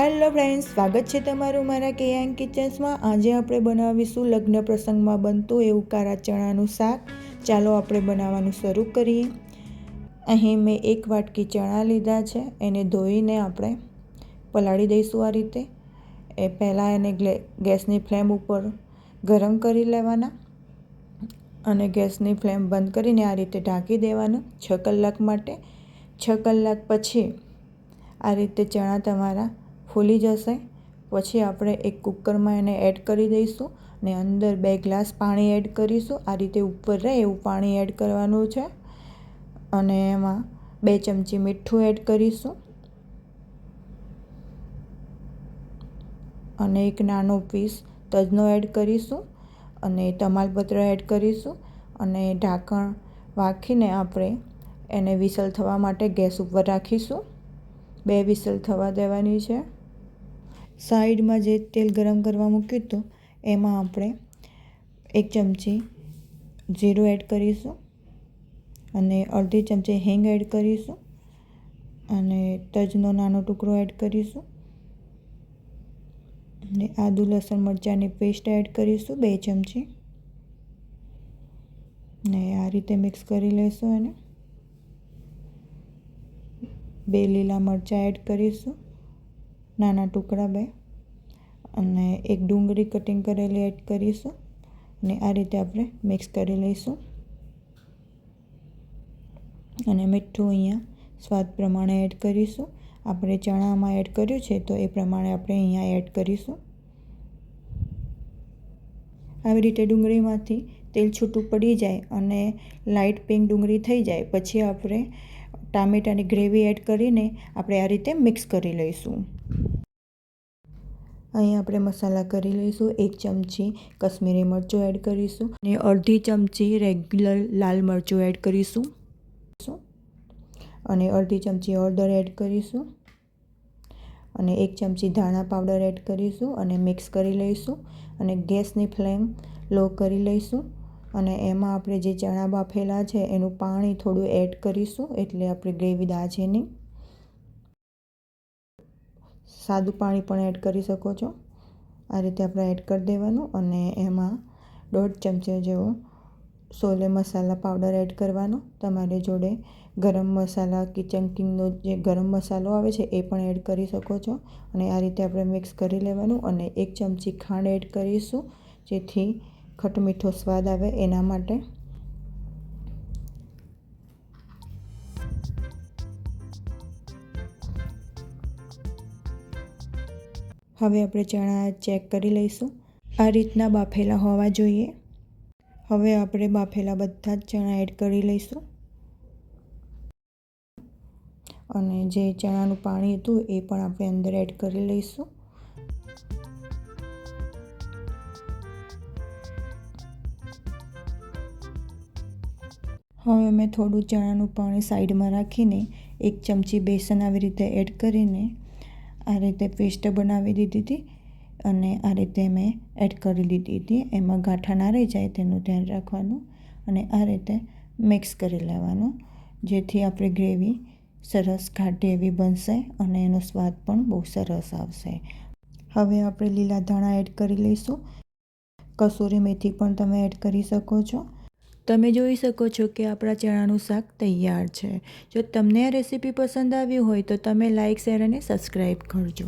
Hello friends, સ્વાગત છે તમારું મારા કેયાંગ કિચન્સમાં આજે આપણે બનાવીશું લગ્ન પ્રસંગમાં બનતું એવું કારા ચણાનું શાક. ચાલો આપણે બનાવવાનું શરૂ કરીએ. અહીં મેં એક વાટકી ચણા લીધા છે, એને ધોઈને આપણે પલાળી દઈશું આ રીતે. એ પહેલાં એને ગેસની ફ્લેમ ઉપર ગરમ કરી લેવાના અને ગેસની ફ્લેમ બંધ કરીને આ રીતે ઢાંકી દેવાનું છ કલાક માટે. છ કલાક પછી આ રીતે ચણા તમારા ફૂલી જશે. પછી આપણે એક કૂકરમાં એને એડ કરી દઈશું ને અંદર બે ગ્લાસ પાણી એડ કરીશું. આ રીતે ઉપર રહે એવું પાણી એડ કરવાનું છે. અને એમાં બે ચમચી મીઠું એડ કરીશું. અને એક નાનો પીસ તજનો એડ કરીશું. અને તમાલપત્ર એડ કરીશું. અને ઢાંકણ વાખીને આપણે એને વિસલ થવા માટે ગેસ ઉપર રાખીશું. બે વિસલ થવા દેવાની છે. સાઈડમાં જે તેલ ગરમ કરવા મૂક્યું હતું, એમાં આપણે એક ચમચી જીરું એડ કરીશું અને અડધી ચમચી હિંગ એડ કરીશું અને તજનો નાનો ટુકડો એડ કરીશું અને આદુ, લસણ, મરચાંની પેસ્ટ એડ કરીશું બે ચમચી. ને આ રીતે મિક્સ કરી લઈશું એને. બે લીલા મરચાં એડ કરીશું, નાના ટુકડા બે. અને એક ડુંગળી કટિંગ કરેલી એડ કરીશું અને આ રીતે આપણે મિક્સ કરી લઈશું. અને મીઠું અહીંયા સ્વાદ પ્રમાણે એડ કરીશું. આપણે ચણામાં એડ કર્યું છે તો એ પ્રમાણે આપણે અહીંયા એડ કરીશું. આવી રીતે ડુંગળીમાંથી તેલ છૂટું પડી જાય અને લાઇટ પિંક ડુંગળી થઈ જાય. પછી આપણે ટામેટાની ગ્રેવી એડ કરીને આપણે આ રીતે મિક્સ કરી લઈશું. અહીં આપણે મસાલા કરી લઈશું, એક ચમચી કશ્મીરી મરચું એડ કરીશું અને અડધી ચમચી રેગ્યુલર લાલ મરચું એડ કરીશું. અને અડધી ચમચી હળદર એડ કરીશું. અને એક ચમચી ધાણા પાવડર એડ કરીશું અને મિક્સ કરી લઈશું. અને ગેસની ફ્લેમ લો કરી લઈશું. અને એમાં આપણે જે ચણા બાફેલા છે, એનું પાણી થોડું એડ કરીશું, એટલે આપણે ગ્રેવી દાજે નહીં. સાદું પાણી પણ એડ કરી શકો છો. આ રીતે આપણે એડ કરી દેવાનું અને એમાં દોઢ ચમચી જેવો સોલે મસાલા પાવડર એડ કરવાનો. તમારી જોડે ગરમ મસાલા કિચન કિંગનો જે ગરમ મસાલો આવે છે, એ પણ એડ કરી શકો છો. અને આ રીતે આપણે મિક્સ કરી લેવાનું અને એક ચમચી ખાંડ એડ કરીશું, જેથી ખટમીઠો સ્વાદ આવે એના માટે. હવે આપણે ચણા ચેક કરી લઈશું. આ રીતના બાફેલા હોવા જોઈએ. હવે આપણે બાફેલા બધા જ ચણા એડ કરી લઈશું. અને જે ચણાનું પાણી હતું એ પણ આપણે અંદર એડ કરી લઈશું. હવે મેં થોડું ચણાનું પાણી સાઈડમાં રાખીને એક ચમચી બેસન આવી રીતે એડ કરીને આ રીતે પેસ્ટ બનાવી દીધી હતી અને આ રીતે મેં એડ કરી દીધી હતી. એમાં ગાંઠા ના રહી જાય તેનું ધ્યાન રાખવાનું અને આ રીતે મિક્સ કરી લેવાનું, જેથી આપણી ગ્રેવી સરસ ઘાટી એવી બનશે અને એનો સ્વાદ પણ બહુ સરસ આવશે. હવે આપણે લીલા ધાણા એડ કરી લઈશું. કસૂરી મેથી પણ તમે એડ કરી શકો છો. તમે જોઈ શકો છો કે આપણા ચણાનું શાક તૈયાર છે. જો તમને આ રેસીપી પસંદ આવી હોય તો તમે લાઇક શેર અને સબસ્ક્રાઈબ કરજો.